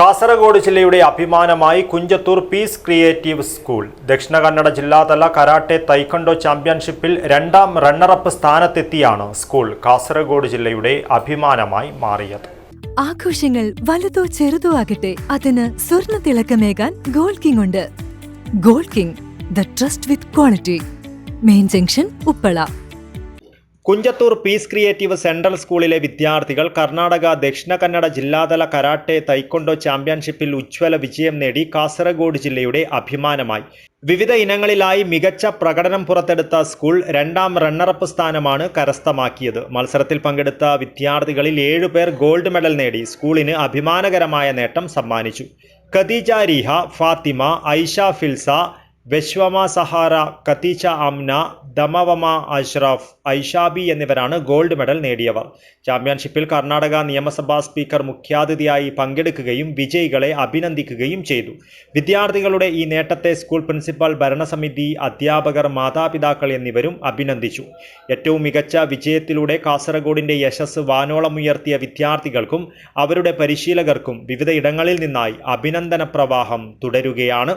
കാസർഗോഡ് ജില്ലയുടെ അഭിമാനമായി Kunjathur peace creative school. Dakshina Kannada ജില്ലാതല കരാട്ടെ തൈക്കണ്ടോ ചാമ്പ്യൻഷിപ്പിൽ രണ്ടാം റണ്ണറപ്പ് സ്ഥാനത്തെത്തിയാണ് സ്കൂൾ കാസർഗോഡ് ജില്ലയുടെ അഭിമാനമായി മാറിയത്. ആഘോഷങ്ങൾ വലുതോ ചെറുതോ ആകട്ടെ അതിന് സ്വർണ തിളക്കമേകാൻ ഗോൾഡ് കിങ് ഉണ്ട്. Gold king the trust with quality. Main junction Uppala. Kunjathur peace creative central സ്കൂളിലെ വിദ്യാർത്ഥികൾ കർണാടക ദക്ഷിണ കന്നഡ ജില്ലാതല കരാട്ടെ തൈക്കൊണ്ടോ ചാമ്പ്യൻഷിപ്പിൽ ഉജ്ജ്വല വിജയം നേടി കാസർഗോഡ് ജില്ലയുടെ അഭിമാനമായി. വിവിധ ഇനങ്ങളിലായി മികച്ച പ്രകടനം പുറത്തെടുത്ത സ്കൂൾ രണ്ടാം റണ്ണറപ്പ് സ്ഥാനമാണ് കരസ്ഥമാക്കിയത്. മത്സരത്തിൽ പങ്കെടുത്ത വിദ്യാർത്ഥികളിൽ ഏഴുപേർ ഗോൾഡ് മെഡൽ നേടി. സ്കൂളിന് അഭിമാനകരമായ നേട്ടം സമ്മാനിച്ചു. ഖദീജ രീഹ ഫാത്തിമ ഐഷ ഫിൽസ വെശ്വമ സഹാര കത്തീച്ച അംന ദമവമ അഷ്റഫ് ഐഷാബി എന്നിവരാണ് ഗോൾഡ് മെഡൽ നേടിയവർ. ചാമ്പ്യൻഷിപ്പിൽ കർണാടക നിയമസഭാ സ്പീക്കർ മുഖ്യാതിഥിയായി പങ്കെടുക്കുകയും വിജയികളെ അഭിനന്ദിക്കുകയും ചെയ്തു. വിദ്യാർത്ഥികളുടെ ഈ നേട്ടത്തെ സ്കൂൾ പ്രിൻസിപ്പൽ ഭരണസമിതി അധ്യാപകർ മാതാപിതാക്കൾ എന്നിവരും അഭിനന്ദിച്ചു. ഏറ്റവും മികച്ച വിജയത്തിലൂടെ കാസർഗോഡിന്റെ യശസ് വാനോളമുയർത്തിയ വിദ്യാർത്ഥികൾക്കും അവരുടെ പരിശീലകർക്കും വിവിധയിടങ്ങളിൽ നിന്നായി അഭിനന്ദന പ്രവാഹം തുടരുകയാണ്.